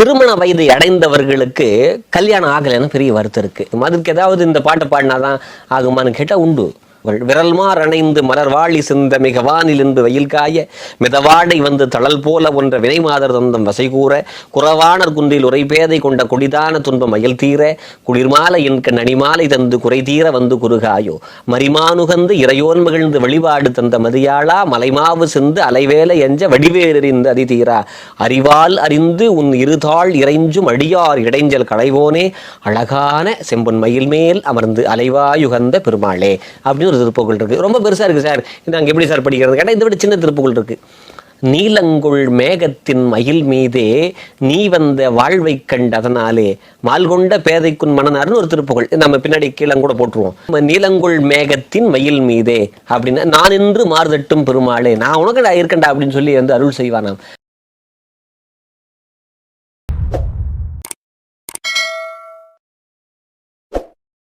திருமண வயது அடைந்தவர்களுக்கு கல்யாணம் ஆகலைன்னு பெரிய வருத்தம் இருக்கு. அதுக்கு ஏதாவது இந்த பாட்டை பாடினாதான் ஆகுமான்னு கேட்டால் உண்டு. விரல்மார் அணைந்து மலர்வாழி சிந்த மிக வானிலிருந்து வெயில் காய மிதவாடை வந்து தளல் போல ஒன்ற வினைமாதர் தந்தம் வசைகூற குறவாணர் குன்றில் உரைபேதை கொண்ட கொடிதான துன்பம் மயில் தீர குளிர்மாலை என்க நனிமாலை தந்து குறை தீர வந்து குறுகாயோ. மரிமானுகந்து இறையோன் மகிழ்ந்து வழிபாடு தந்த மதியாளா மலைமாவு சிந்து அலைவேல எஞ்ச வடிவேலறிந்து அதிதீரா. அறிவால் அறிந்து உன் இருதாள் இறைஞ்சும் அடியார் இடைஞ்சல் களைவோனே அழகான செம்பொன் மயில் மேல் அமர்ந்து அலைவாயுகந்த பெருமாளே அப்படின்னு ஒரு திருப்புகள் இருக்குது ரொம்ப பெருசாக இருக்குது சார். இது நாங்கள் எப்படி சார் படிக்கிறது? கேட்டால் இதை விட சின்ன திருப்புகள் இருக்குது நீலங்குள் மேகத்தின் மயில் மீதே நீ வந்த வாழ்வை கண்டதனாலே மால்கொண்ட பேதைக்குன் மனநாருன்னு ஒரு திருப்புகள் நம்ம பின்னாடி கீழே கூட போட்டுருவோம். நம்ம நீலங்குள் மேகத்தின் மயில் மீதே அப்படின்னா நான் என்று மாறுதட்டும் பெருமாளே நான் உனக்கு இருக்கண்டா அப்படின்னு சொல்லி வந்து அருள் செய்வானாம்.